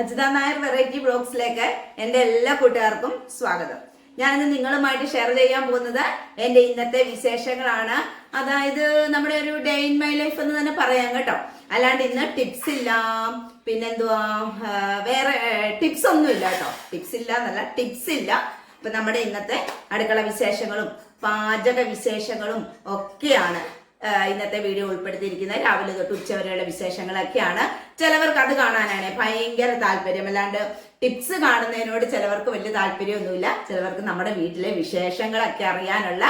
Ajitha Nair variety ബ്ലോഗ്സിലേക്ക് എന്റെ എല്ലാ കൂട്ടുകാർക്കും സ്വാഗതം. ഞാനിന്ന് നിങ്ങളുമായിട്ട് ഷെയർ ചെയ്യാൻ പോകുന്നത് എന്റെ ഇന്നത്തെ വിശേഷങ്ങളാണ്. അതായത് നമ്മുടെ ഒരു ഡേ ഇൻ മൈ ലൈഫ് എന്ന് തന്നെ പറയാം കേട്ടോ. അല്ലാണ്ട് ഇന്ന് ടിപ്സ് ഇല്ല. പിന്നെന്തുവാ? വേറെ ടിപ്സ് ഒന്നും ഇല്ല കേട്ടോ. ടിപ്സ് ഇല്ല എന്നല്ല ടിപ്സ് ഇല്ല. ഇപ്പൊ നമ്മുടെ ഇന്നത്തെ അടുക്കള വിശേഷങ്ങളും പാചക വിശേഷങ്ങളും ഒക്കെയാണ്. ഇന്നത്തെ വീഡിയോ ഉൾപ്പെടുത്തിയിരിക്കുന്നത് രാവിലെ തൊട്ട് ഉച്ചവരെയുള്ള വിശേഷങ്ങളൊക്കെയാണ്. ചിലവർക്ക് അത് കാണാനാണ് ഭയങ്കര താല്പര്യം. അല്ലാണ്ട് ടിപ്സ് കാണുന്നതിനോട് ചിലവർക്ക് വലിയ താല്പര്യമൊന്നുമില്ല. ചിലവർക്ക് നമ്മുടെ വീട്ടിലെ വിശേഷങ്ങളൊക്കെ അറിയാനുള്ള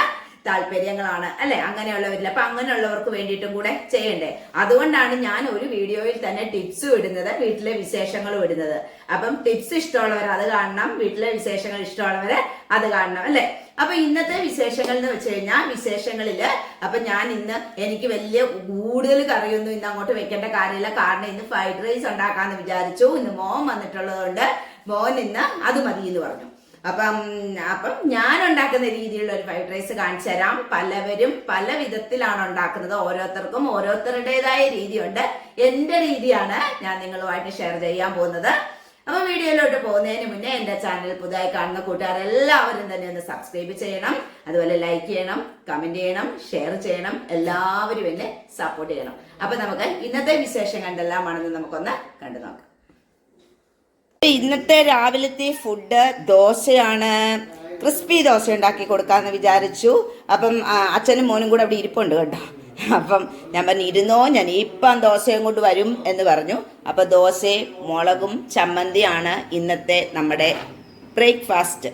താല്പര്യങ്ങളാണ് അല്ലെ? അങ്ങനെയുള്ളവരിൽ. അപ്പൊ അങ്ങനെയുള്ളവർക്ക് വേണ്ടിയിട്ടും കൂടെ ചെയ്യണ്ടേ? അതുകൊണ്ടാണ് ഞാൻ ഒരു വീഡിയോയിൽ തന്നെ ടിപ്സും ഇടുന്നത് വീട്ടിലെ വിശേഷങ്ങളും ഇടുന്നത്. അപ്പം ടിപ്സ് ഇഷ്ടമുള്ളവർ അത് കാണണം വീട്ടിലെ വിശേഷങ്ങൾ ഇഷ്ടമുള്ളവരെ അത് കാണണം അല്ലെ? അപ്പൊ ഇന്നത്തെ വിശേഷങ്ങൾ എന്ന് വെച്ച് കഴിഞ്ഞാൽ വിശേഷങ്ങളിൽ അപ്പൊ ഞാൻ ഇന്ന് എനിക്ക് വലിയ കൂടുതൽ കറിയൊന്നും ഇന്ന് അങ്ങോട്ട് വെക്കേണ്ട കാര്യമില്ല. കാരണം ഇന്ന് ഫ്രൈഡ് റൈസ് ഉണ്ടാക്കാന്ന് വിചാരിച്ചു. ഇന്ന് മോൻ വന്നിട്ടുള്ളത് കൊണ്ട് മോൻ ഇന്ന് അത് മതി എന്ന് പറഞ്ഞു. അപ്പം അപ്പം ഞാൻ ഉണ്ടാക്കുന്ന രീതിയിലുള്ള ഒരു ഫ്രൈഡ് റൈസ് കാണിച്ചു തരാം. പലവരും പല വിധത്തിലാണ് ഉണ്ടാക്കുന്നത്. ഓരോരുത്തർക്കും ഓരോരുത്തരുടേതായ രീതിയുണ്ട്. എന്റെ രീതിയാണ് ഞാൻ നിങ്ങളുമായിട്ട് ഷെയർ ചെയ്യാൻ പോകുന്നത്. അപ്പൊ വീഡിയോയിലോട്ട് പോകുന്നതിന് മുന്നേ എന്റെ ചാനൽ പുതുതായി കാണുന്ന കൂട്ടുകാർ എല്ലാവരും തന്നെ ഒന്ന് സബ്സ്ക്രൈബ് ചെയ്യണം. അതുപോലെ ലൈക്ക് ചെയ്യണം കമന്റ് ചെയ്യണം ഷെയർ ചെയ്യണം. എല്ലാവരും എന്നെ സപ്പോർട്ട് ചെയ്യണം. അപ്പൊ നമുക്ക് ഇന്നത്തെ വിശേഷം കണ്ടെല്ലാമാണെന്ന് നമുക്കൊന്ന് കണ്ടു നോക്കാം. ഇന്നത്തെ രാവിലത്തെ ഫുഡ് ദോശയാണ്. ക്രിസ്പി ദോശ ഉണ്ടാക്കി കൊടുക്കാന്ന് വിചാരിച്ചു. അപ്പം അച്ഛനും മോനും കൂടെ അവിടെ ഇരിപ്പുണ്ട് കേട്ടോ. അപ്പം ഞാൻ പറഞ്ഞു ഇരുന്നോ ഞാൻ ഇപ്പം ദോശയും കൊണ്ട് വരും എന്ന് പറഞ്ഞു. അപ്പം ദോശയും മുളകും ചമ്മന്തിയാണ് ഇന്നത്തെ നമ്മുടെ ബ്രേക്ക്ഫാസ്റ്റ്.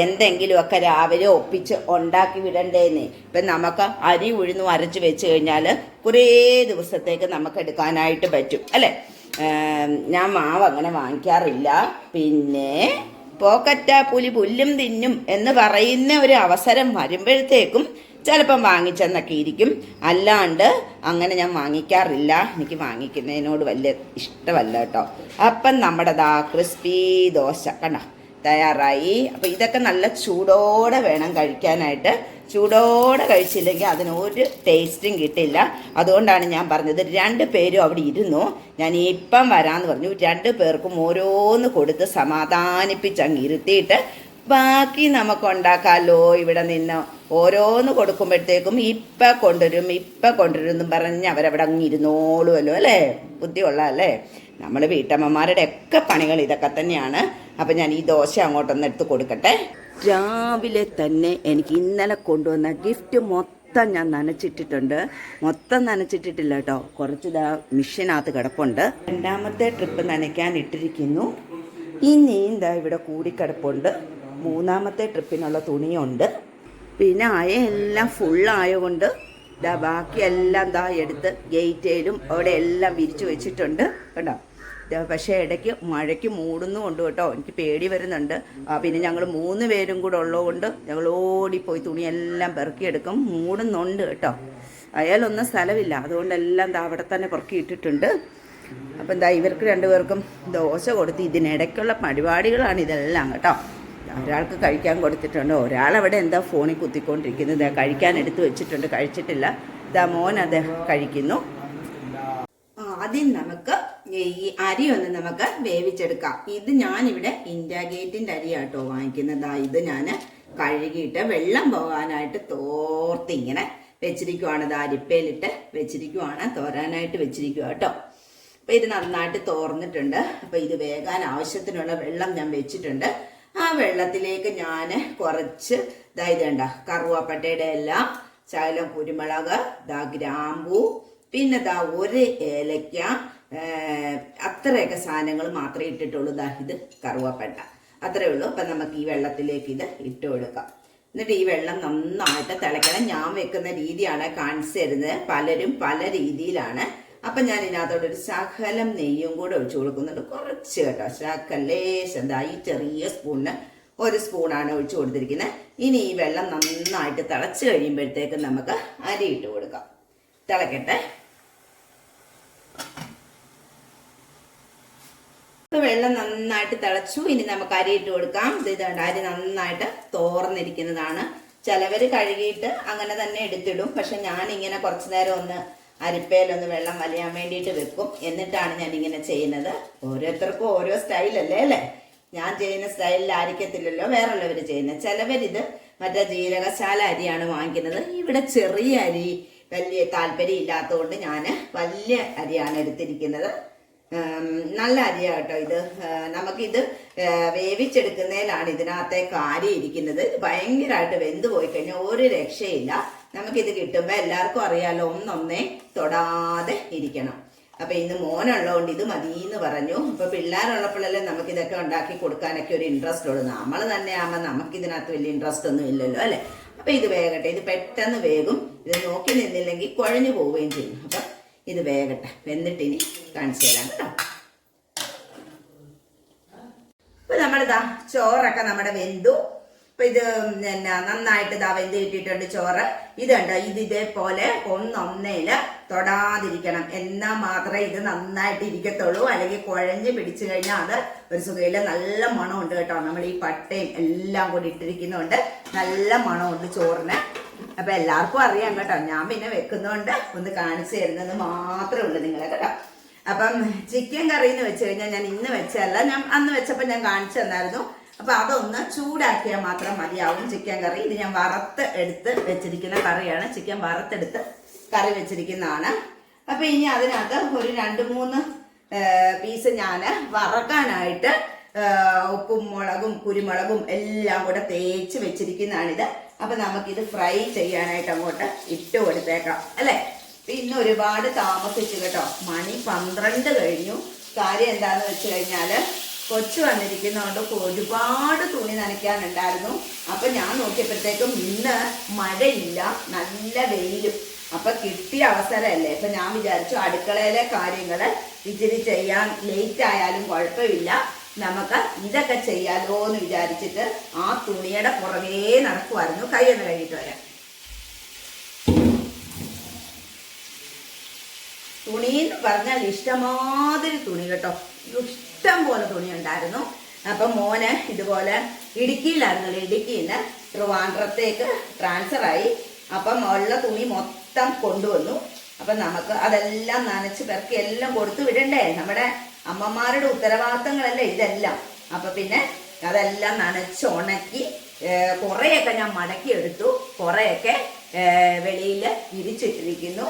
എന്തെങ്കിലുമൊക്കെ രാവിലെ ഒപ്പിച്ച് ഉണ്ടാക്കി വിടണ്ടേന്ന്. ഇപ്പം നമുക്ക് അരി ഉഴുന്നും അരച്ച് വെച്ച് കഴിഞ്ഞാൽ കുറേ ദിവസത്തേക്ക് നമുക്ക് എടുക്കാനായിട്ട് പറ്റും അല്ലേ? ഞാൻ മാവ് അങ്ങനെ വാങ്ങിക്കാറില്ല. പിന്നെ പോക്കറ്റ പുലി പുല്ലും തിന്നും എന്ന് പറയുന്ന ഒരു അവസരം വരുമ്പോഴത്തേക്കും ചിലപ്പം വാങ്ങിച്ചെന്നൊക്കെ ഇരിക്കും. അല്ലാണ്ട് അങ്ങനെ ഞാൻ വാങ്ങിക്കാറില്ല. എനിക്ക് വാങ്ങിക്കുന്നതിനോട് വലിയ ഇഷ്ടമല്ല കേട്ടോ. അപ്പം നമ്മുടെ ദാ ക്രിസ്പി ദോശ കണ്ടോ? തയ്യാറായി. അപ്പോൾ ഇതൊക്കെ നല്ല ചൂടോടെ വേണം കഴിക്കാനായിട്ട്. ചൂടോടെ കഴിച്ചില്ലെങ്കിൽ അതിന് ഒരു ടേസ്റ്റും കിട്ടില്ല. അതുകൊണ്ടാണ് ഞാൻ പറഞ്ഞത് രണ്ട് പേരും അവിടെ ഇരുന്നു. ഞാൻ ഇപ്പം വരാമെന്ന് പറഞ്ഞു. രണ്ട് പേർക്കും ഓരോന്ന് കൊടുത്ത് സമാധാനിപ്പിച്ച് അങ്ങ് ഇരുത്തിയിട്ട് ബാക്കി നമുക്ക് ഉണ്ടാക്കാമല്ലോ ഇവിടെ നിന്ന് ഓരോന്ന് കൊടുക്കുമ്പോഴത്തേക്കും ഇപ്പം കൊണ്ടുവരും ഇപ്പം കൊണ്ടുവരും എന്നും പറഞ്ഞ് അവരവിടെ അങ്ങ് ഇരുന്നോളുമല്ലോ അല്ലേ? ബുദ്ധിയുള്ള അല്ലേ നമ്മൾ വീട്ടമ്മമാരുടെ ഒക്കെ പണികൾ ഇതൊക്കെ തന്നെയാണ്. അപ്പം ഞാൻ ഈ ദോശ അങ്ങോട്ടൊന്ന് എടുത്ത് കൊടുക്കട്ടെ. രാവിലെ തന്നെ എനിക്ക് ഇന്നലെ കൊണ്ടുവന്ന ഗിഫ്റ്റ് മൊത്തം ഞാൻ നനച്ചിട്ടിട്ടുണ്ട്. മൊത്തം നനച്ചിട്ടിട്ടില്ല കേട്ടോ. കുറച്ച് ഇതാ മിഷനകത്ത് കിടപ്പുണ്ട്. രണ്ടാമത്തെ ട്രിപ്പ് നനയ്ക്കാൻ ഇട്ടിരിക്കുന്നു. ഇനി എന്താ ഇവിടെ കൂടിക്കിടപ്പുണ്ട്. മൂന്നാമത്തെ ട്രിപ്പിനുള്ള തുണിയുണ്ട്. പിന്നെ അയ എല്ലാം ഫുള്ളായതുകൊണ്ട് ദാ ബാക്കിയെല്ലാം ദാ എടുത്ത് ഗേറ്റേലും അവിടെ എല്ലാം വിരിച്ചു വെച്ചിട്ടുണ്ട്. കേട്ടോ പക്ഷേ ഇടയ്ക്ക് മഴയ്ക്ക് മൂടുന്നുമുണ്ട് കേട്ടോ. എനിക്ക് പേടി വരുന്നുണ്ട്. പിന്നെ ഞങ്ങൾ മൂന്ന് പേരും കൂടെ ഉള്ളതുകൊണ്ട് ഞങ്ങൾ ഓടിപ്പോയി തുണിയെല്ലാം പെറുക്കിയെടുക്കും. മൂടുന്നുണ്ട് കേട്ടോ. അയാളൊന്നും സ്ഥലമില്ല. അതുകൊണ്ടെല്ലാം ദാ അവിടെ തന്നെ പെറുക്കി ഇട്ടിട്ടുണ്ട്. അപ്പം എന്താ ഇവർക്ക് രണ്ടുപേർക്കും ദോശ കൊടുത്ത് ഇതിനിടയ്ക്കുള്ള പരിപാടികളാണ് ഇതെല്ലാം കേട്ടോ. ഒരാൾക്ക് കഴിക്കാൻ കൊടുത്തിട്ടുണ്ട് ഒരാളവിടെ എന്താ ഫോണിൽ കുത്തിക്കൊണ്ടിരിക്കുന്നത് കഴിക്കാൻ എടുത്ത് വെച്ചിട്ടുണ്ട് കഴിച്ചിട്ടില്ല. ഇതാ മോൻ അത് കഴിക്കുന്നു. ആദ്യം നമുക്ക് ഈ അരി ഒന്ന് നമുക്ക് വേവിച്ചെടുക്കാം. ഇത് ഞാനിവിടെ ഇന്ത്യ ഗേറ്റിന്റെ അരിയാട്ടോ വാങ്ങിക്കുന്നത്. ഇത് ഞാൻ കഴുകിയിട്ട് വെള്ളം പോകാനായിട്ട് തോർത്ത് ഇങ്ങനെ വെച്ചിരിക്കുവാണ്. ഇത് അരിപ്പയിലിട്ട് വെച്ചിരിക്കുവാണ് തോരാനായിട്ട് വെച്ചിരിക്കുക കേട്ടോ. അപ്പൊ ഇത് നന്നായിട്ട് തോർന്നിട്ടുണ്ട്. അപ്പൊ ഇത് വേകാൻ ആവശ്യത്തിനുള്ള വെള്ളം ഞാൻ വെച്ചിട്ടുണ്ട്. ആ വെള്ളത്തിലേക്ക് ഞാൻ കുറച്ച് ഇതായത് വേണ്ട കറുവാപ്പട്ടയുടെ എല്ലാം ശകലം കുരുമുളക് ദാ ഗ്രാമ്പൂ പിന്നെ ദാ ഒരു ഏലയ്ക്ക അത്രയൊക്കെ സാധനങ്ങൾ മാത്രമേ ഇട്ടിട്ടുള്ളൂ. ഇത് കറുവാപ്പട്ട. അത്രേ ഉള്ളൂ. അപ്പം നമുക്ക് ഈ വെള്ളത്തിലേക്ക് ഇത് ഇട്ട് കൊടുക്കാം. എന്നിട്ട് ഈ വെള്ളം നന്നായിട്ട് തിളയ്ക്കണം ഞാൻ വെക്കുന്ന രീതിയാണ് കാണിച്ചു തരുന്നത്. പലരും പല രീതിയിലാണ് അപ്പം ഞാൻ ഇതിനകത്തോട്ട് ഒരു ശകലം നെയ്യും കൂടെ ഒഴിച്ചു കൊടുക്കുന്നുണ്ട്. കുറച്ച് കേട്ടോ. ശകലേശം ഈ ചെറിയ സ്പൂണിന് ഒരു സ്പൂണാണ് ഒഴിച്ചു കൊടുത്തിരിക്കുന്നത് ഇനി ഈ വെള്ളം നന്നായിട്ട് തിളച്ച് കഴിയുമ്പോഴത്തേക്ക് നമുക്ക് അരി ഇട്ട് കൊടുക്കാം. തിളക്കട്ടെ. ഇപ്പൊ വെള്ളം നന്നായിട്ട് തിളച്ചു. ഇനി നമുക്ക് അരി ഇട്ട് കൊടുക്കാം. ഇത് ഇതുണ്ട് അരി നന്നായിട്ട് തോർന്നിരിക്കുന്നതാണ്. ചിലവർ കഴുകിയിട്ട് അങ്ങനെ തന്നെ എടുത്തിടും. പക്ഷെ ഞാൻ ഇങ്ങനെ കുറച്ചു നേരം ഒന്ന് അരിപ്പയിലൊന്ന് വെള്ളം വലിയാൻ വേണ്ടിയിട്ട് വെക്കും. എന്നിട്ടാണ് ഞാൻ ഇങ്ങനെ ചെയ്യുന്നത്. ഓരോരുത്തർക്കും ഓരോ സ്റ്റൈലല്ലേ അല്ലേ ഞാൻ ചെയ്യുന്ന സ്റ്റൈലിൽ ആയിരിക്കത്തില്ലല്ലോ വേറുള്ളവർ ചെയ്യുന്നത്. ചിലവരിത് മറ്റേ ജീരകശാല അരിയാണ് വാങ്ങിക്കുന്നത്. ഇവിടെ ചെറിയ അരി വലിയ താല്പര്യം ഇല്ലാത്തതുകൊണ്ട് ഞാൻ വലിയ അരിയാണ് എടുത്തിരിക്കുന്നത്. നല്ല അരിയാണ് കേട്ടോ ഇത്. നമുക്കിത് വേവിച്ചെടുക്കുന്നതിലാണ് ഇതിനകത്തെ കാര്യം ഇരിക്കുന്നത് ഭയങ്കരമായിട്ട് വെന്ത് പോയി കഴിഞ്ഞാൽ ഒരു രക്ഷയില്ല. നമുക്കിത് കിട്ടുമ്പോൾ എല്ലാവർക്കും അറിയാലോ ഒന്നൊന്നേ തൊടാതെ ഇരിക്കണം. അപ്പൊ ഇന്ന് മോനുള്ളതുകൊണ്ട് ഇത് മതി എന്ന് പറഞ്ഞു. ഇപ്പൊ പിള്ളേരുള്ളപ്പോഴല്ലേ നമുക്ക് ഇതൊക്കെ ഉണ്ടാക്കി കൊടുക്കാനൊക്കെ ഒരു ഇൻട്രസ്റ്റ് ഉള്ളൂ. നമ്മൾ തന്നെ ആകുമ്പോൾ നമുക്ക് ഇതിനകത്ത് വലിയ ഇൻട്രസ്റ്റ് ഒന്നും ഇല്ലല്ലോ അല്ലെ? അപ്പൊ ഇത് വേഗട്ടെ ഇത് പെട്ടെന്ന് വേകും. ഇത് നോക്കി നിന്നില്ലെങ്കിൽ കുഴഞ്ഞു പോവുകയും ചെയ്യും. അപ്പൊ ഇത് വേഗട്ടെ വെന്നിട്ട് ഇനി കാണിച്ചു തരാം കേട്ടോ. ഇപ്പൊ നമ്മളിതാ ചോറൊക്കെ നമ്മുടെ വെന്തു. ഇപ്പൊ ഇത് പിന്നെ നന്നായിട്ട് ഇതാ വെന്ത് കിട്ടിയിട്ടുണ്ട് ചോറ്. ഇതുണ്ട്. ഇത് ഇതേപോലെ ഒന്നൊന്നേൽ തൊടാതിരിക്കണം. എന്നാ മാത്രമേ ഇത് നന്നായിട്ട് ഇരിക്കത്തുള്ളൂ. അല്ലെങ്കിൽ കുഴഞ്ഞ് പിടിച്ചു കഴിഞ്ഞാൽ അത് ഒരു സുഖയില്ല നല്ല മണമുണ്ട് കേട്ടോ. നമ്മൾ ഈ പട്ടയും എല്ലാം കൂടി ഇട്ടിരിക്കുന്നുണ്ട്. നല്ല മണമുണ്ട് ചോറിന്. അപ്പൊ എല്ലാവർക്കും അറിയാം കേട്ടോ. ഞാൻ പിന്നെ വെക്കുന്നതുകൊണ്ട് ഒന്ന് കാണിച്ചു തരുന്നത് മാത്രമേ ഉള്ളൂ നിങ്ങളെ കേട്ടോ. അപ്പം ചിക്കൻ കറി എന്ന് വെച്ച് കഴിഞ്ഞാൽ ഞാൻ ഇന്ന് വെച്ചല്ല ഞാൻ അന്ന് വെച്ചപ്പോൾ ഞാൻ കാണിച്ചു തന്നായിരുന്നു. അപ്പൊ അതൊന്ന് ചൂടാക്കിയാൽ മാത്രം മതിയാവും ചിക്കൻ കറി. ഇത് ഞാൻ വറുത്ത് എടുത്ത് വെച്ചിരിക്കുന്ന കറിയാണ്. ചിക്കൻ വറുത്തെടുത്ത് കറി വെച്ചിരിക്കുന്നതാണ്. അപ്പൊ ഇനി അതിനകത്ത് ഒരു രണ്ട് മൂന്ന് പീസ് ഞാൻ വറക്കാനായിട്ട് ഉപ്പും മുളകും കുരുമുളകും എല്ലാം കൂടെ തേച്ച് വെച്ചിരിക്കുന്നതാണിത്. അപ്പൊ നമുക്കിത് ഫ്രൈ ചെയ്യാനായിട്ട് അങ്ങോട്ട് ഇട്ട് കൊടുത്തേക്കാം. അല്ലേ? ഇന്ന് ഒരുപാട് താമസിച്ചു കേട്ടോ. മണി പന്ത്രണ്ട് കഴിഞ്ഞു. കാര്യം എന്താന്ന് വെച്ച് കഴിഞ്ഞാൽ കൊച്ചു വന്നിരിക്കുന്നതുകൊണ്ട് ഒരുപാട് തുണി നനയ്ക്കാനുണ്ടായിരുന്നു. അപ്പൊ ഞാൻ നോക്കിയപ്പോഴത്തേക്കും ഇന്ന് മഴയില്ല നല്ല വെയിലും. അപ്പൊ കിട്ടിയ അവസരമല്ലേ? ഇപ്പൊ ഞാൻ വിചാരിച്ചു അടുക്കളയിലെ കാര്യങ്ങൾ ഇച്ചിരി ചെയ്യാൻ ലേറ്റ് ആയാലും കുഴപ്പമില്ല. നമുക്ക് ഇതൊക്കെ ചെയ്യാലോ എന്ന് വിചാരിച്ചിട്ട് ആ തുണിയുടെ പുറകേ നടക്കുമായിരുന്നു കൈയൊന്ന് കഴുകിയിട്ട് വരാം. തുണി എന്ന് പറഞ്ഞാൽ ഇഷ്ടമാതിരി തുണി കേട്ടോ. ഇഷ്ടം പോലെ തുണി ഉണ്ടായിരുന്നു. അപ്പം മോന് ഇതുപോലെ ഇടുക്കിയിലായിരുന്നല്ലോ ഇടുക്കിയിൽ നിന്ന് ട്രിവാൻഡ്രത്തേക്ക് ട്രാൻസ്ഫർ ആയി. അപ്പം ഉള്ള തുണി മൊത്തം കൊണ്ടുവന്നു. അപ്പം നമുക്ക് അതെല്ലാം നനച്ച് പെറുക്കി എല്ലാം കൊടുത്തു വിടണ്ടേ? നമ്മുടെ അമ്മമാരുടെ ഉത്തരവാദിത്തങ്ങളല്ലേ ഇതെല്ലാം. അപ്പൊ പിന്നെ അതെല്ലാം നനച്ച് ഉണക്കി കുറേയൊക്കെ ഞാൻ മടക്കി എടുത്തു കുറേയൊക്കെ വെളിയിൽ വിരിച്ചിട്ടിരിക്കുന്നു.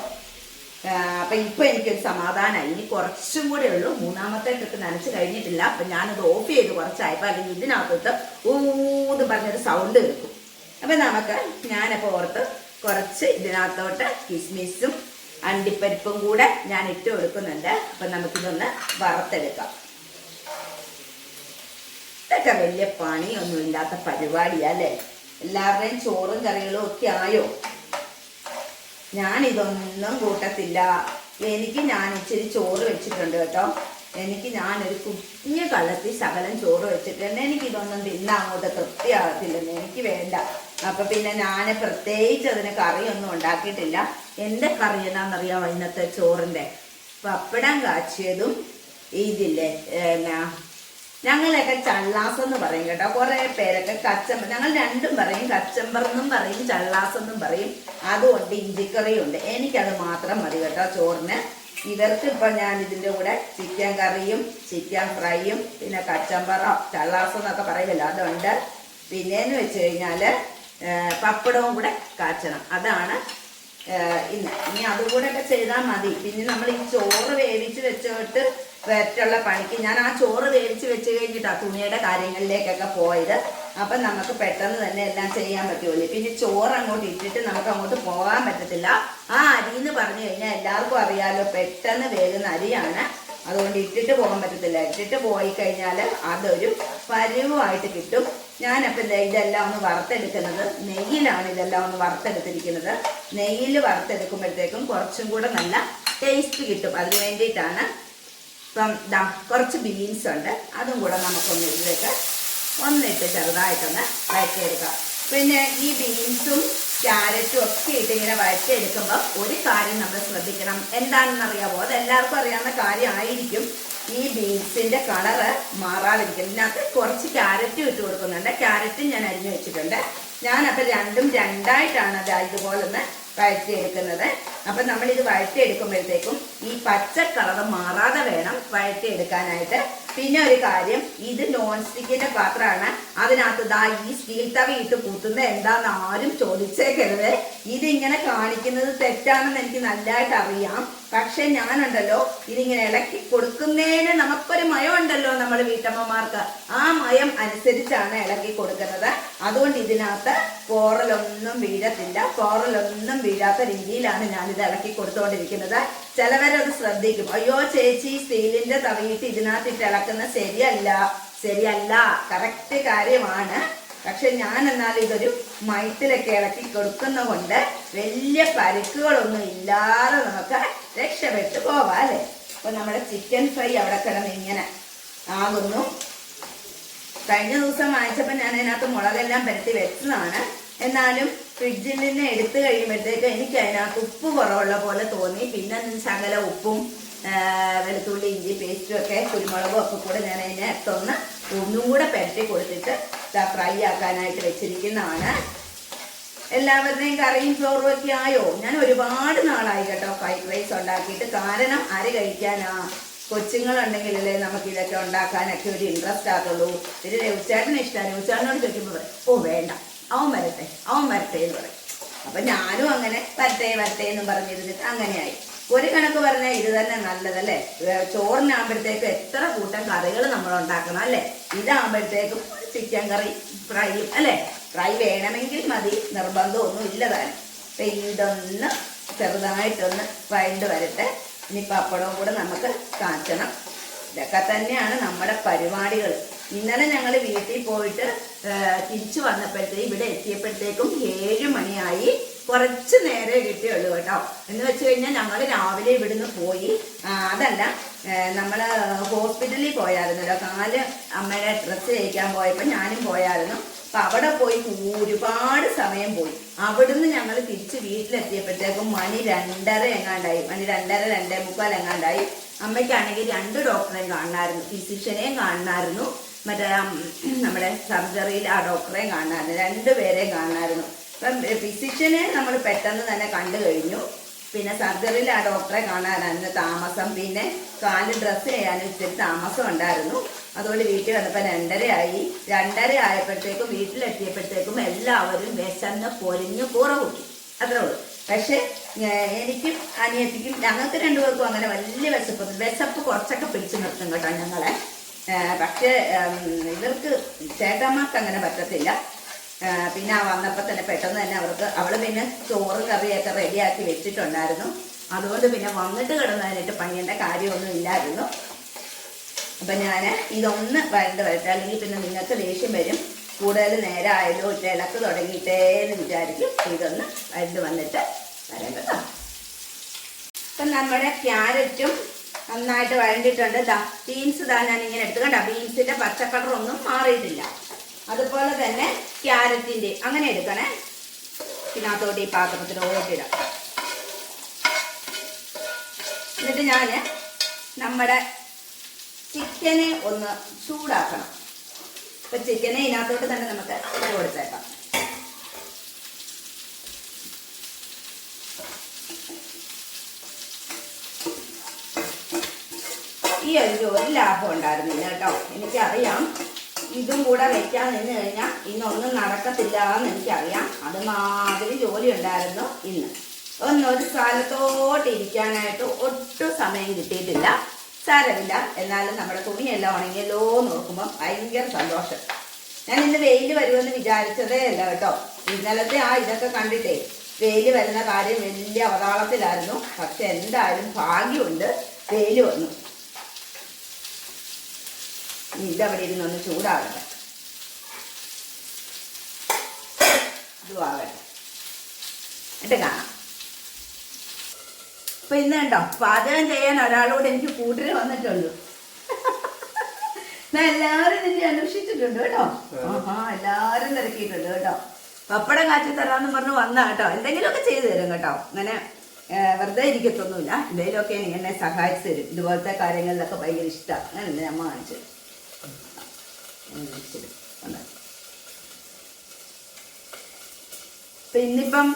അപ്പൊ ഇപ്പൊ എനിക്കൊരു സമാധാനമായി ഇനി കുറച്ചും കൂടെ ഉള്ളൂ. മൂന്നാമത്തെ ട്രിപ്പ് നനച്ച് കഴിഞ്ഞിട്ടില്ല. അപ്പൊ ഞാനത് ഓഫ് ചെയ്ത് കുറച്ചായപ്പോ അല്ലെങ്കിൽ ഇതിനകത്ത് ഊന്ന് പറഞ്ഞൊരു സൗണ്ട് കേൾക്കും. അപ്പൊ നമുക്ക് ഞാനപ്പോ ഓർത്ത് കുറച്ച് ഇതിനകത്തോട്ട് കിസ്മിസും അണ്ടിപ്പരിപ്പും കൂടെ ഞാൻ ഇട്ട് കൊടുക്കുന്നുണ്ട്. അപ്പൊ നമുക്കിതൊന്ന് വറുത്തെടുക്കാം. ഇതൊക്കെ വലിയ പണിയൊന്നും ഇല്ലാത്ത പരിപാടിയാ അല്ലെ? എല്ലാവരുടെയും ചോറും കറികളും ഒക്കെ ആയോ? ഞാൻ ഇതൊന്നും കൂട്ടത്തില്ല. എനിക്ക് ഞാൻ ഇച്ചിരി ചോറ് വെച്ചിട്ടുണ്ട് കേട്ടോ. എനിക്ക് ഞാനൊരു കുഞ്ഞു കള്ളത്തി ശകലം ചോറ് വെച്ചിട്ടുണ്ട്. എനിക്ക് ഇതൊന്നും തിന്നാൻ അങ്ങോട്ട് തൃപ്തിയാകത്തില്ലെന്ന് എനിക്ക് വേണ്ട. അപ്പൊ പിന്നെ ഞാൻ പ്രത്യേകിച്ച് അതിന് കറിയൊന്നും ഉണ്ടാക്കിയിട്ടില്ല. എന്റെ കറി എന്നാണെന്നറിയാമോ ഇന്നത്തെ ചോറിന്റെ പപ്പടം കാച്ചിയതും ഇതില്ലേ എന്നാ ഞങ്ങളൊക്കെ ചള്ളാസ് എന്ന് പറയും കേട്ടോ. കുറെ പേരൊക്കെ കച്ചമ്പ ഞങ്ങൾ രണ്ടും പറയും കച്ചമ്പർ എന്നും പറയും ചള്ളാസ് എന്നും പറയും. അതുകൊണ്ട് ഇഞ്ചിക്കറിയും ഉണ്ട് എനിക്കത് മാത്രം മതി കേട്ടോ ചോറിന്. ഇവർക്ക് ഇപ്പൊ ഞാൻ ഇതിന്റെ കൂടെ ചിക്കൻ കറിയും ചിക്കൻ ഫ്രൈയും പിന്നെ കച്ചമ്പറോ ചള്ളാസ് എന്നൊക്കെ പറയുമല്ലോ അതുണ്ട് പിന്നെന്ന് വെച്ച് കഴിഞ്ഞാൽ പപ്പടവും കൂടെ കാച്ചണം. അതാണ് ഇന്ന്. ഇനി അതുകൂടെ ഒക്കെ ചെയ്താൽ മതി. പിന്നെ നമ്മൾ ഈ ചോറ് വേവിച്ച് വെച്ചോട്ട് വരട്ടുള്ള പണിക്ക് ഞാൻ ആ ചോറ് വേവിച്ച് വെച്ച് കഴിഞ്ഞിട്ടാണ് തുണിയുടെ കാര്യങ്ങളിലേക്കൊക്കെ പോയത്. അപ്പം നമുക്ക് പെട്ടെന്ന് തന്നെ എല്ലാം ചെയ്യാൻ പറ്റുള്ളൂ. പിന്നെ ചോറ് അങ്ങോട്ട് ഇട്ടിട്ട് നമുക്ക് അങ്ങോട്ട് പോകാൻ പറ്റത്തില്ല. ആ അരി എന്ന് പറഞ്ഞു കഴിഞ്ഞാൽ എല്ലാവർക്കും അറിയാമല്ലോ പെട്ടെന്ന് വേകുന്ന അരിയാണ്. അതുകൊണ്ട് ഇട്ടിട്ട് പോകാൻ പറ്റത്തില്ല. ഇട്ടിട്ട് പോയി കഴിഞ്ഞാൽ അതൊരു പരിവുമായിട്ട് കിട്ടും. ഞാനപ്പം ഇതെല്ലാം ഒന്ന് വറുത്തെടുക്കുന്നത്. നെയ്യിലാണ് ഇതെല്ലാം ഒന്ന് വറുത്തെടുത്തിരിക്കുന്നത്. നെയ്യിൽ വറുത്തെടുക്കുമ്പോഴത്തേക്കും കുറച്ചും കൂടെ നല്ല ടേസ്റ്റ് കിട്ടും. അതിന് വേണ്ടിയിട്ടാണ് ഇപ്പം ദാ കുറച്ച് ബീൻസ് ഉണ്ട്. അതും കൂടെ നമുക്കൊന്ന് ഇതിലേക്ക് ഒന്നിട്ട് ചെറുതായിട്ടൊന്ന് വഴറ്റിയെടുക്കാം. പിന്നെ ഈ ബീൻസും ക്യാരറ്റും ഒക്കെ ഇട്ട് ഇങ്ങനെ വഴറ്റിയെടുക്കുമ്പോൾ ഒരു കാര്യം നമ്മൾ ശ്രദ്ധിക്കണം. എന്താണെന്ന് അറിയാമോ അത് അറിയാവുന്ന കാര്യമായിരിക്കും. ഈ ബീൻസിന്റെ കളറ് മാറാതിരിക്കും. ഇതിനകത്ത് കുറച്ച് ക്യാരറ്റും ഇട്ട് കൊടുക്കുന്നുണ്ട്. ക്യാരറ്റും ഞാൻ അരിഞ്ഞു വെച്ചിട്ടുണ്ട്. ഞാനപ്പോൾ രണ്ടും രണ്ടായിട്ടാണ് അത് ഇതുപോലെ ഒന്ന് വഴറ്റിയെടുക്കുന്നത്. അപ്പം നമ്മളിത് വഴറ്റിയെടുക്കുമ്പോഴത്തേക്കും ഈ പച്ച കളർ മാറാതെ വേണം വഴറ്റിയെടുക്കാനായിട്ട്. പിന്നെ ഒരു കാര്യം ഇത് നോൺ സ്റ്റിക്കിന്റെ പാത്രമാണ്. അതിനകത്ത് ദാ ഈ സ്റ്റീൽ തവി ഇട്ട് കൂത്തുന്ന എന്താന്ന് ആരും ചോദിച്ചേക്കരുത്. ഇതിങ്ങനെ കാണിക്കുന്നത് തെറ്റാണെന്ന് എനിക്ക് നല്ലതായിട്ട് അറിയാം. പക്ഷെ ഞാനുണ്ടല്ലോ ഇതിങ്ങനെ ഇളക്കി കൊടുക്കുന്നതിന് നമുക്കൊരു മയം ഉണ്ടല്ലോ നമ്മുടെ വീട്ടമ്മമാർക്ക്. ആ മയം അനുസരിച്ചാണ് ഇളക്കി കൊടുക്കുന്നത്. അതുകൊണ്ട് ഇതിനകത്ത് കോറലൊന്നും വീഴത്തില്ല. കോറലൊന്നും വീഴാത്ത രീതിയിലാണ് ഞാനിത് ഇളക്കി കൊടുത്തുകൊണ്ടിരിക്കുന്നത് ചിലവരത് ശ്രദ്ധിക്കും. അയ്യോ ചേച്ചി സ്റ്റീലിന്റെ തവിയിട്ട് ഇതിനകത്തിട്ട് ഇളക്കുന്നത് ശരിയല്ല. ശരിയല്ല. കറക്റ്റ് കാര്യമാണ്. പക്ഷെ ഞാൻ എന്നാൽ ഇതൊരു മയത്തിലൊക്കെ ഇളക്കി കൊടുക്കുന്ന കൊണ്ട് വലിയ പരിക്കുകളൊന്നും ഇല്ലാതെ നമുക്ക് രക്ഷപ്പെട്ടു പോവാം അല്ലേ? അപ്പൊ നമ്മുടെ ചിക്കൻ ഫ്രൈ അവിടെ കിടന്ന് ഇങ്ങനെ ആകുന്നു. കഴിഞ്ഞ ദിവസം വാങ്ങിച്ചപ്പോൾ ഞാൻ അതിനകത്ത് മുളകെല്ലാം പരത്തി വെച്ചതാണ്. എന്നാലും ഫ്രിഡ്ജിൽ നിന്ന് എടുത്തു കഴിയുമ്പോഴത്തേക്ക് എനിക്ക് അതിനകത്ത് ഉപ്പ് കുറവുള്ള പോലെ തോന്നി. പിന്നെ ശകല ഉപ്പും വെളുത്തുള്ളി ഇഞ്ചി പേസ്റ്റും ഒക്കെ കുരുമുളകും ഒക്കെ കൂടെ ഞാൻ അതിനകത്തൊന്ന് ഒന്നും കൂടെ പരത്തി കൊടുത്തിട്ട് ഫ്രൈ ആക്കാനായിട്ട് വെച്ചിരിക്കുന്നതാണ്. എല്ലാവരുടെയും കറിയും ചോറും ആയോ? ഞാൻ ഒരുപാട് നാളായി കേട്ടോ ഫ്രൈഡ് റൈസ് ഉണ്ടാക്കിയിട്ട്. കാരണം ആര് കഴിക്കാനാ? കൊച്ചുങ്ങളുണ്ടെങ്കിലല്ലേ നമുക്ക് ഇതൊക്കെ ഉണ്ടാക്കാനൊക്കെ ഒരു ഇൻട്രസ്റ്റ് ആകുള്ളൂ ഇത് രവിച്ചേട്ടന് ഇഷ്ടമാണ് രവിച്ചേട്ടനോട് ചോദിക്കുമ്പോൾ ഓ വേണ്ട. അവൻ വരട്ടെ അവൻ വരട്ടെ എന്ന് പറയും. അപ്പൊ ഞാനും അങ്ങനെ വരട്ടെ വരട്ടെ എന്നും പറഞ്ഞിരുന്നിട്ട് അങ്ങനെയായി. ഒരു കണക്ക് പറഞ്ഞാൽ ഇത് തന്നെ നല്ലതല്ലേ? ചോറിനാകുമ്പോഴത്തേക്ക് എത്ര കൂട്ടം കറികൾ നമ്മൾ ഉണ്ടാക്കണം അല്ലേ? ഇതാകുമ്പോഴത്തേക്കും ചിക്കൻ കറി ഫ്രൈയും അല്ലേ? ഫ്രൈ വേണമെങ്കിൽ മതി നിർബന്ധമൊന്നും ഇല്ലതാനും അപ്പൊ ഇതൊന്ന് ചെറുതായിട്ടൊന്ന് വഴണ്ട് വരട്ടെ. ഇനി പപ്പടവും കൂടെ നമുക്ക് കാച്ചണം. ഇതൊക്കെ തന്നെയാണ് നമ്മുടെ പരിപാടികൾ ഇന്നലെ ഞങ്ങൾ വീട്ടിൽ പോയിട്ട് തിരിച്ചു വന്നപ്പോഴത്തേക്കും ഇവിടെ എത്തിയപ്പോഴത്തേക്കും ഏഴ് മണിയായി. കുറച്ച് നേരെ കിട്ടിയുള്ളൂ കേട്ടോ. എന്ന് വെച്ച് കഴിഞ്ഞാൽ ഞങ്ങൾ രാവിലെ ഇവിടുന്ന് പോയി. അതല്ല നമ്മൾ ഹോസ്പിറ്റലിൽ പോയായിരുന്നല്ലോ. കാൽ അമ്മയുടെ ഡ്രസ്സ് തയ്ക്കാൻ പോയപ്പോൾ ഞാനും പോയായിരുന്നു. അപ്പം അവിടെ പോയി ഒരുപാട് സമയം പോയി. അവിടുന്ന് ഞങ്ങൾ തിരിച്ച് വീട്ടിലെത്തിയപ്പോഴത്തേക്കും മണി രണ്ടര എങ്ങാണ്ടായി. മണി രണ്ടര രണ്ടേ മുക്കാൽ എങ്ങാണ്ടായി. അമ്മയ്ക്കാണെങ്കിൽ രണ്ട് ഡോക്ടറെയും കാണണമായിരുന്നു ഫിസിഷ്യനെയും കാണണമായിരുന്നു മറ്റേ നമ്മുടെ സർജറിയിൽ ആ ഡോക്ടറെ കാണാറുണ്ട് രണ്ടുപേരെയും കാണാറുണ്ട് അപ്പം ഫിസിഷ്യനെ നമ്മൾ പെട്ടെന്ന് തന്നെ കണ്ടു കഴിഞ്ഞു. പിന്നെ സർജറിയിൽ ആ ഡോക്ടറെ കാണാനായിരുന്നു താമസം. പിന്നെ കാൽ ഡ്രസ്സ് ചെയ്യാനും ഇച്ചിരി താമസം ഉണ്ടായിരുന്നു. അതുകൊണ്ട് വീട്ടിൽ വന്നപ്പോൾ രണ്ടരയായി. രണ്ടര ആയപ്പോഴത്തേക്കും വീട്ടിലെത്തിയപ്പോഴത്തേക്കും എല്ലാവരും വിശന്ന് പൊരിഞ്ഞ് കൂറ കൂട്ടി അത്രേ ഉള്ളൂ. പക്ഷേ എനിക്കും അനിയത്തിക്കും ഞങ്ങൾക്ക് രണ്ടുപേർക്കും അങ്ങനെ വലിയ വിശപ്പൊന്നും വിശപ്പ് കുറച്ചൊക്കെ പിടിച്ചു നിർത്തും കേട്ടോ ഞങ്ങളെ. പക്ഷേ ഇവർക്ക് ചേട്ടന്മാർക്ക് അങ്ങനെ പറ്റത്തില്ല. പിന്നെ വന്നപ്പോൾ തന്നെ പെട്ടെന്ന് തന്നെ അവർക്ക് അവൾ പിന്നെ ചോറ് കറിയൊക്കെ റെഡിയാക്കി വെച്ചിട്ടുണ്ടായിരുന്നു. അതുകൊണ്ട് പിന്നെ വന്നിട്ട് കിടന്നതിനായിട്ട് പണിയേണ്ട കാര്യമൊന്നും ഇല്ലായിരുന്നു. അപ്പം ഞാൻ ഇതൊന്ന് വരണ്ട് വരട്ടെ അല്ലെങ്കിൽ പിന്നെ നിങ്ങൾക്ക് ദേഷ്യം വരും. കൂടുതൽ നേരമായാലും ഇളക്ക് തുടങ്ങിയിട്ടേ എന്ന് വിചാരിക്കും ഇതൊന്ന് വരണ്ട് വന്നിട്ട് വരേണ്ടതാണ് അപ്പം നമ്മുടെ ക്യാരറ്റും നന്നായിട്ട് വഴണ്ടിട്ടുണ്ട് ദാ ബീൻസ് ദാ ഞാൻ ഇങ്ങനെ എടുത്തു. കണ്ട? കളർ ഒന്നും മാറിയിട്ടില്ല. അതുപോലെ തന്നെ ക്യാരറ്റിന്റെ. അങ്ങനെ എടുക്കണേ. ഇതിനകത്തോട്ട് ഈ പാത്രത്തിൽ ഓട്ടിടാം എന്നിട്ട് ഞാൻ നമ്മുടെ ചിക്കനെ ഒന്ന് ചൂടാക്കണം. അപ്പൊ ചിക്കനെ ഇതിനകത്തോട്ട് തന്നെ നമുക്ക് കൊടുത്തേക്കാം. ഈ ഒരു ജോലി ലാഭം ഉണ്ടായിരുന്നില്ല കേട്ടോ. എനിക്കറിയാം. ഇതും കൂടെ വെക്കാൻ നിന്ന് കഴിഞ്ഞാൽ ഇന്നൊന്നും നടക്കത്തില്ല എന്ന് എനിക്കറിയാം. അതുമാതിരി ജോലി ഉണ്ടായിരുന്നു ഇന്ന്. ഒന്നൊരു സ്ഥലത്തോട്ട് ഇരിക്കാനായിട്ട് ഒട്ടും സമയം കിട്ടിയിട്ടില്ല. സാരമില്ല. എന്നാലും നമ്മുടെ തുണിയെല്ലാം ഉണങ്ങിയല്ലോ നോക്കുമ്പോൾ ഭയങ്കര സന്തോഷം. ഞാൻ ഇന്ന് വെയിൽ വരുമെന്ന് വിചാരിച്ചതേ അല്ല കേട്ടോ. ഇന്നലത്തെ ആ ഇതൊക്കെ കണ്ടിട്ടേ വെയിൽ വരുന്ന കാര്യം വലിയ അവതാളത്തിലായിരുന്നു. പക്ഷെ എന്തായാലും ഭാഗ്യമുണ്ട് വെയിൽ വന്നു. ഇതവിടെ ഇരുന്നൊന്ന് ചൂടാകട്ടെ ഇതും ആകട്ടെ എന്നിട്ട് കാണാം. ഇപ്പൊ ഇന്ന് കണ്ടോ? പാചകം ചെയ്യാൻ ഒരാളോട് എനിക്ക് കൂട്ടിന് വന്നിട്ടുള്ളൂ ഞാൻ എല്ലാവരും നിന്നെ അന്വേഷിച്ചിട്ടുണ്ട് കേട്ടോ. ആഹാ എല്ലാവരും തിരക്കിയിട്ടുണ്ട് കേട്ടോ. പപ്പടം കാച്ചി തരാന്ന് പറഞ്ഞ് വന്ന കേട്ടോ. എന്തെങ്കിലുമൊക്കെ ചെയ്തു തരും കേട്ടോ. അങ്ങനെ വെറുതെ ഇരിക്കത്തൊന്നുമില്ല. എന്തെങ്കിലുമൊക്കെ എന്നെ സഹായിച്ചു തരും. ഇതുപോലത്തെ കാര്യങ്ങളിലൊക്കെ ഭയങ്കര ഇഷ്ടമാണ് അങ്ങനെ ഞാൻ അമ്മ കാണിച്ചു ഇപ്പൊ ഇന്നിപ്പം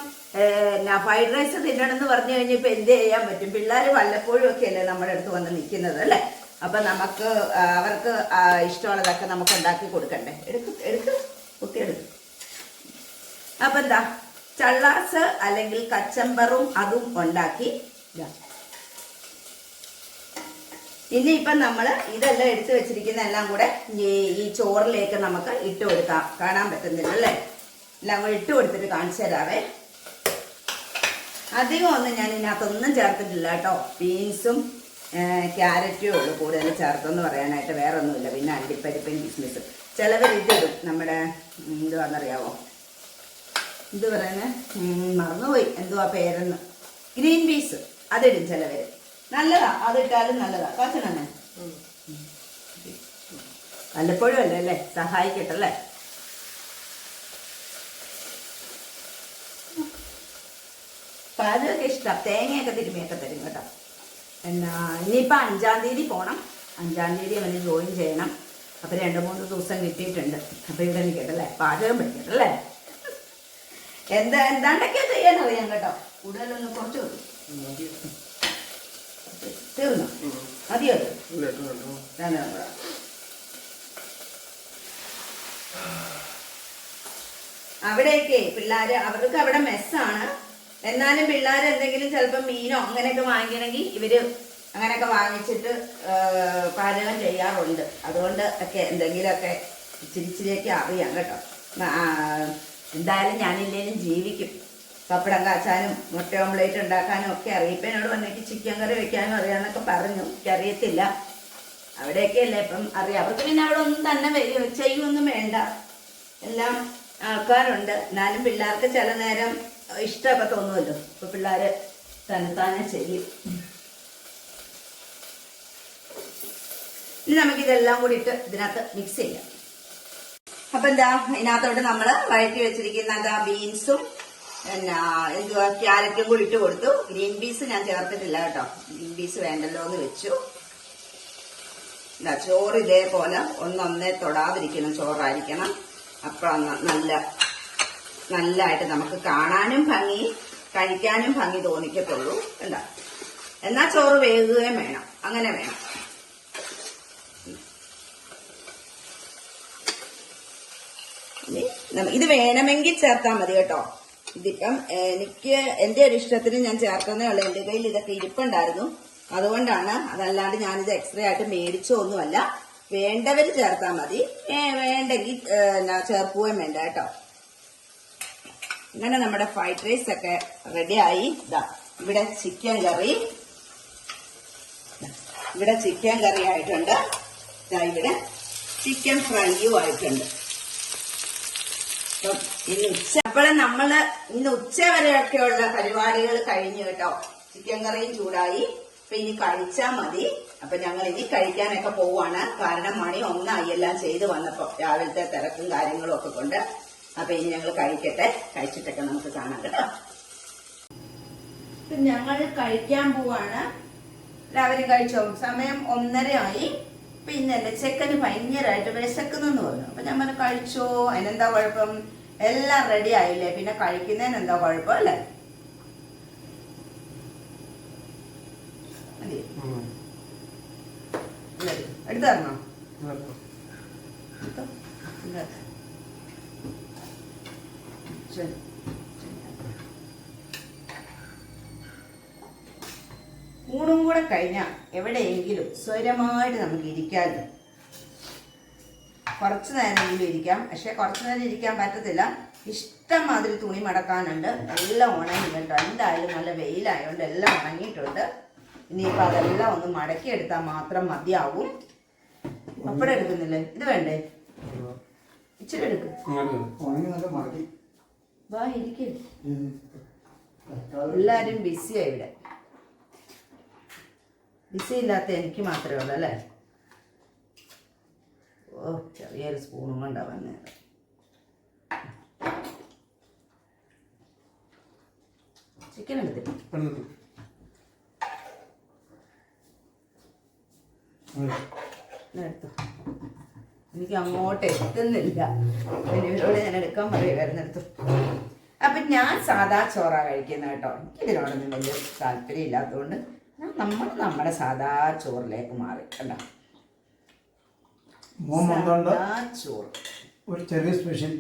ഫ്രൈഡ് റൈസ് തിന്നണമെന്ന് പറഞ്ഞു കഴിഞ്ഞാൽ ഇപ്പൊ എന്ത് ചെയ്യാൻ പറ്റും? പിള്ളേർ വല്ലപ്പോഴും ഒക്കെ അല്ലേ നമ്മുടെ അടുത്ത് വന്ന് നിൽക്കുന്നത് അല്ലേ? അപ്പൊ നമുക്ക് അവർക്ക് ഇഷ്ടമുള്ളതൊക്കെ നമുക്ക് ഉണ്ടാക്കി കൊടുക്കണ്ടേ? എടുക്ക് എടുക്ക്. കുത്തി എടുക്ക് അപ്പൊ എന്താ? ചള്ളാസ് അല്ലെങ്കിൽ കച്ചമ്പറും അതും ഉണ്ടാക്കി. ഇനിയിപ്പം നമ്മൾ ഇതെല്ലാം എടുത്തു വെച്ചിരിക്കുന്ന എല്ലാം കൂടെ ഈ ചോറിലേക്ക് നമുക്ക് ഇട്ട് കൊടുക്കാം. കാണാൻ പറ്റുന്നില്ല അല്ലേ? എല്ലാം കൂടെ ഇട്ട് കൊടുത്തിട്ട് കാണിച്ചു തരാവേ. അധികം ഒന്നും ഞാൻ ഇതിനകത്തൊന്നും ചേർത്തിട്ടില്ല കേട്ടോ. ബീൻസും ക്യാരറ്റും ഉള്ളൂ കൂടുതൽ ചേർത്തെന്ന് പറയാനായിട്ട്. വേറെ ഒന്നുമില്ല പിന്നെ അണ്ടിപ്പരിപ്പും കിസ്മിസും. ചിലവർ ഇതിടും. നമ്മുടെ എന്തുവാണെന്നറിയാവോ ഇത് പറയുന്നത് മറന്നുപോയി. എന്തുവാ പേരെന്ന്? Green peas. അതിടും ചിലവര്. നല്ലതാ അതിട്ടാലും നല്ലതാ. കാച്ചണേ വല്ലപ്പോഴും അല്ലേ അല്ലേ? സഹായിക്കട്ടല്ലേ പാചകമൊക്കെ ഇഷ്ടം. തേങ്ങയൊക്കെ തിരുമ്മിയൊക്കെ തരും കേട്ടോ. എന്നാ ഇനിയിപ്പോൾ അഞ്ചാം തീയതി പോകണം അഞ്ചാം തീയതി അവന് ജോയിൻ ചെയ്യണം. അപ്പം രണ്ട് മൂന്ന് ദിവസം കിട്ടിയിട്ടുണ്ട്. അപ്പം ഇവിടെ നിൽക്കട്ടല്ലേ പാചകം പഠിക്കട്ടല്ലേ എന്താ എന്താണ്ടൊക്കെയാ ചെയ്യാൻ അറിയാം കേട്ടോ. കൂടുതലൊന്നും കുറച്ച്. തീർന്നു? മതിയോ ഞാൻ. അവിടെയൊക്കെ പിള്ളേര് അവർക്ക് അവിടെ മെസ്സാണ് എന്നാലും പിള്ളേർ എന്തെങ്കിലും ചിലപ്പോൾ മീനോ അങ്ങനെയൊക്കെ വാങ്ങിക്കണമെങ്കിൽ ഇവർ അങ്ങനെയൊക്കെ വാങ്ങിച്ചിട്ട് പാചകം ചെയ്യാറുണ്ട്. അതുകൊണ്ട് ഒക്കെ എന്തെങ്കിലുമൊക്കെ ഇച്ചിരി ഇച്ചിരിയൊക്കെ അറിയാം കേട്ടോ. എന്തായാലും ഞാനില്ലേലും ജീവിക്കും. പപ്പടം കാച്ചാനും മുട്ട ഓംലേറ്റ് ഉണ്ടാക്കാനും ഒക്കെ അറിയാം എന്നോട് വന്നിട്ട് ചിക്കൻ കറി വെക്കാനും അറിയാമെന്നൊക്കെ പറഞ്ഞു. എനിക്കറിയത്തില്ല അവിടെയൊക്കെ അല്ലേ ഇപ്പം അറിയാം. അവർക്ക് പിന്നെ അവിടെ ഒന്നും തന്നെ ചെയ്യുമൊന്നും വേണ്ട. എല്ലാം ആൾക്കാരുണ്ട്. എന്നാലും പിള്ളേർക്ക് ചില നേരം ഇഷ്ടമൊക്കെ തോന്നുമല്ലോ ഇപ്പൊ പിള്ളേര് തന്നെത്താനെ ചെയ്യും. ഇനി നമുക്ക് ഇതെല്ലാം കൂടിയിട്ട് ഇതിനകത്ത് മിക്സ് ചെയ്യാം. അപ്പൊ എന്താ ഇതിനകത്തോട്ട് നമ്മൾ വഴറ്റി വെച്ചിരിക്കുന്ന ബീൻസും എന്നാ എന്തുവാ ക്യാരറ്റും കൂടി ഇട്ട് കൊടുത്തു? ഗ്രീൻ പീസ് ഞാൻ ചേർത്തിട്ടില്ല കേട്ടോ. ഗ്രീൻ പീസ് വേണ്ടല്ലോ എന്ന് വെച്ചു. എന്താ ചോറ് ഇതേപോലെ ഒന്നൊന്നേ തൊടാതിരിക്കണം ചോറായിരിക്കണം. അപ്പൊ നല്ല നല്ലതായിട്ട് നമുക്ക് കാണാനും ഭംഗി കഴിക്കാനും ഭംഗി തോന്നിക്കത്തുള്ളൂ. എന്താ എന്നാ ചോറ് വേകുകയും വേണം. അങ്ങനെ വേണം. ഇത് വേണമെങ്കിൽ ചേർത്താൽ മതി കേട്ടോ. ഇതിപ്പം എനിക്ക് എന്റെ ഒരു ഇഷ്ടത്തിന് ഞാൻ ചേർത്തതേ ഉള്ളൂ എന്റെ കയ്യിൽ ഇതൊക്കെ ഇരിപ്പുണ്ടായിരുന്നു. അതുകൊണ്ടാണ് അതല്ലാണ്ട് ഞാനിത് എക്സ്ട്രാ ആയിട്ട് മേടിച്ചോ ഒന്നുമല്ല വേണ്ടവർ ചേർത്താൽ മതി വേണ്ടെങ്കിൽ ചേർക്കുകയും വേണ്ട കേട്ടോ. അങ്ങനെ നമ്മുടെ ഫ്രൈഡ് റൈസ് ഒക്കെ റെഡിയായി ഇതാ ഇവിടെ ചിക്കൻ കറി ഇവിടെ ചിക്കൻ കറി ആയിട്ടുണ്ട്. ദാ ഇവിടെ ചിക്കൻ ഫ്രൈയും ആയിട്ടുണ്ട്. ഇന്ന് ഉച്ച അപ്പോൾ നമ്മൾ ഇന്ന് ഉച്ച വരെയൊക്കെയുള്ള പരിപാടികൾ കഴിഞ്ഞു കേട്ടോ. ചിക്കൻ കറിയും ചൂടായി. അപ്പൊ ഇനി കഴിച്ചാ മതി. അപ്പൊ ഞങ്ങൾ ഇനി കഴിക്കാനൊക്കെ പോവാണ്. കാരണം മണി ഒന്നായി എല്ലാം ചെയ്തു വന്നപ്പോ രാവിലത്തെ തിരക്കും കാര്യങ്ങളും ഒക്കെ കൊണ്ട്. അപ്പൊ ഇനി ഞങ്ങൾ കഴിക്കട്ടെ. കഴിച്ചിട്ടൊക്കെ നമുക്ക് കാണാം കേട്ടോ. ഞങ്ങൾ കഴിക്കാൻ പോവാണ്. എല്ലാവരും കഴിച്ചോ? സമയം ഒന്നര ആയി പിന്നെ ചെക്കന് ഭയങ്കരമായിട്ട് വിശക്കുന്നെന്ന് പറഞ്ഞു. അപ്പൊ പറഞ്ഞു കഴിച്ചോ? അതിനെന്താ കുഴപ്പം? എല്ലാം റെഡി ആയില്ലേ? പിന്നെ കഴിക്കുന്നതിന് എന്താ കുഴപ്പം അല്ലേ? എടുത്ത് തരണോ. ശരി. ഊണും കൂടെ കഴിഞ്ഞാൽ എവിടെയെങ്കിലും സ്വരമായിട്ട് നമുക്ക് ഇരിക്കാമല്ലോ കുറച്ച് നേരമെങ്കിലും ഇരിക്കാം. പക്ഷേ കുറച്ച് നേരം ഇരിക്കാൻ പറ്റത്തില്ല. ഇഷ്ടം മാതിരി തുണി മടക്കാനുണ്ട്. എല്ലാം ഉണങ്ങി കേട്ടോ. എന്തായാലും നല്ല വെയിലായതുകൊണ്ട് എല്ലാം ഉണങ്ങിയിട്ടുണ്ട്. ഇനിയിപ്പോൾ അതെല്ലാം ഒന്ന് മടക്കിയെടുത്താൽ മാത്രം മതിയാവും. അപ്പോഴും എടുക്കുന്നില്ലേ? ഇത് വേണ്ടേ? ഇച്ചിരി എടുക്കും. ഉണങ്ങി നല്ല മതി വാ ഇരിക്കും. എല്ലാവരും ബിസിയാണ് ഇവിടെ. ബിസി ഇല്ലാത്ത എനിക്ക് മാത്രമേ ഉള്ളൂ അല്ലേ? ഓ ചെറിയൊരു സ്പൂണും കൊണ്ടാ വന്നത് ചിക്കൻ എടുത്തിട്ട്. എടുത്തു. എനിക്ക് അങ്ങോട്ട് എത്തുന്നില്ല. ഇവരോട് ഞാൻ എടുക്കാൻ പറയുമായിരുന്നു എടുത്തു അപ്പൊ ഞാൻ സാധാ ചോറാ കഴിക്കുന്നത് കേട്ടോ. എനിക്ക് ഇതിനോടൊന്നും വലിയ താല്പര്യം ഇല്ലാത്തതുകൊണ്ട് ഞാൻ നമ്മൾ നമ്മുടെ സാധാ ചോറിലേക്ക് മാറി. കണ്ടോ? മോൻ ചോറ് ഒരു ചെറിയ സ്പെഷ്യൽ.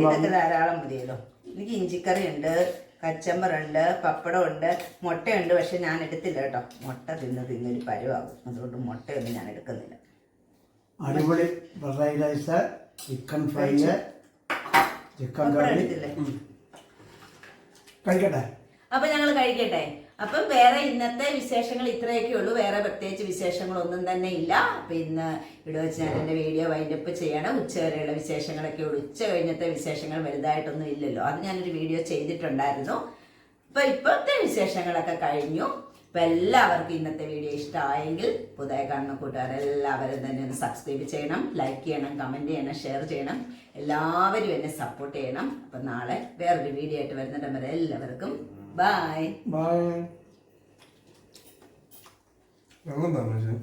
ഇതൊക്കെ ധാരാളം മതിയല്ലോ. എനിക്ക് ഇഞ്ചിക്കറി ഉണ്ട് കച്ചമ്പറുണ്ട് പപ്പടമുണ്ട് മുട്ടയുണ്ട് പക്ഷെ ഞാൻ എടുത്തില്ല കേട്ടോ. മുട്ട തിന്ന് തിന്നൊരു പരുവാകും. അതുകൊണ്ട് മുട്ടയൊന്നും ഞാൻ എടുക്കുന്നില്ല. അടിപൊളി fried rice chicken fry chicken curry. കഴിക്കട്ടെ? അപ്പൊ ഞങ്ങൾ കഴിക്കട്ടെ. അപ്പം വേറെ ഇന്നത്തെ വിശേഷങ്ങൾ ഇത്രയൊക്കെ ഉള്ളൂ. വേറെ പ്രത്യേകിച്ച് വിശേഷങ്ങളൊന്നും തന്നെ ഇല്ല. അപ്പൊ ഇന്ന് ഇവിടെ വെച്ച് ഞാൻ എന്റെ വീഡിയോ വൈൻഡപ്പ് ചെയ്യണം. ഉച്ച വരെയുള്ള വിശേഷങ്ങളൊക്കെ ഉള്ളൂ. ഉച്ച കഴിഞ്ഞത്തെ വിശേഷങ്ങൾ വലുതായിട്ടൊന്നും ഇല്ലല്ലോ. അത് ഞാനൊരു വീഡിയോ ചെയ്തിട്ടുണ്ടായിരുന്നു. അപ്പൊ ഇപ്പോഴത്തെ വിശേഷങ്ങളൊക്കെ കഴിഞ്ഞു. അപ്പം എല്ലാവർക്കും ഇന്നത്തെ വീഡിയോ ഇഷ്ടമായെങ്കിൽ പുതിയ കാണുന്ന കൂട്ടുകാരെല്ലാവരും തന്നെ ഒന്ന് സബ്സ്ക്രൈബ് ചെയ്യണം. ലൈക്ക് ചെയ്യണം കമന്റ് ചെയ്യണം ഷെയർ ചെയ്യണം. എല്ലാവരും എന്നെ സപ്പോർട്ട് ചെയ്യണം. അപ്പൊ നാളെ വേറൊരു വീഡിയോ ആയിട്ട് വരുന്നിടം വരെ എല്ലാവർക്കും ബൈ ബൈ വെള്ളം തന്നെ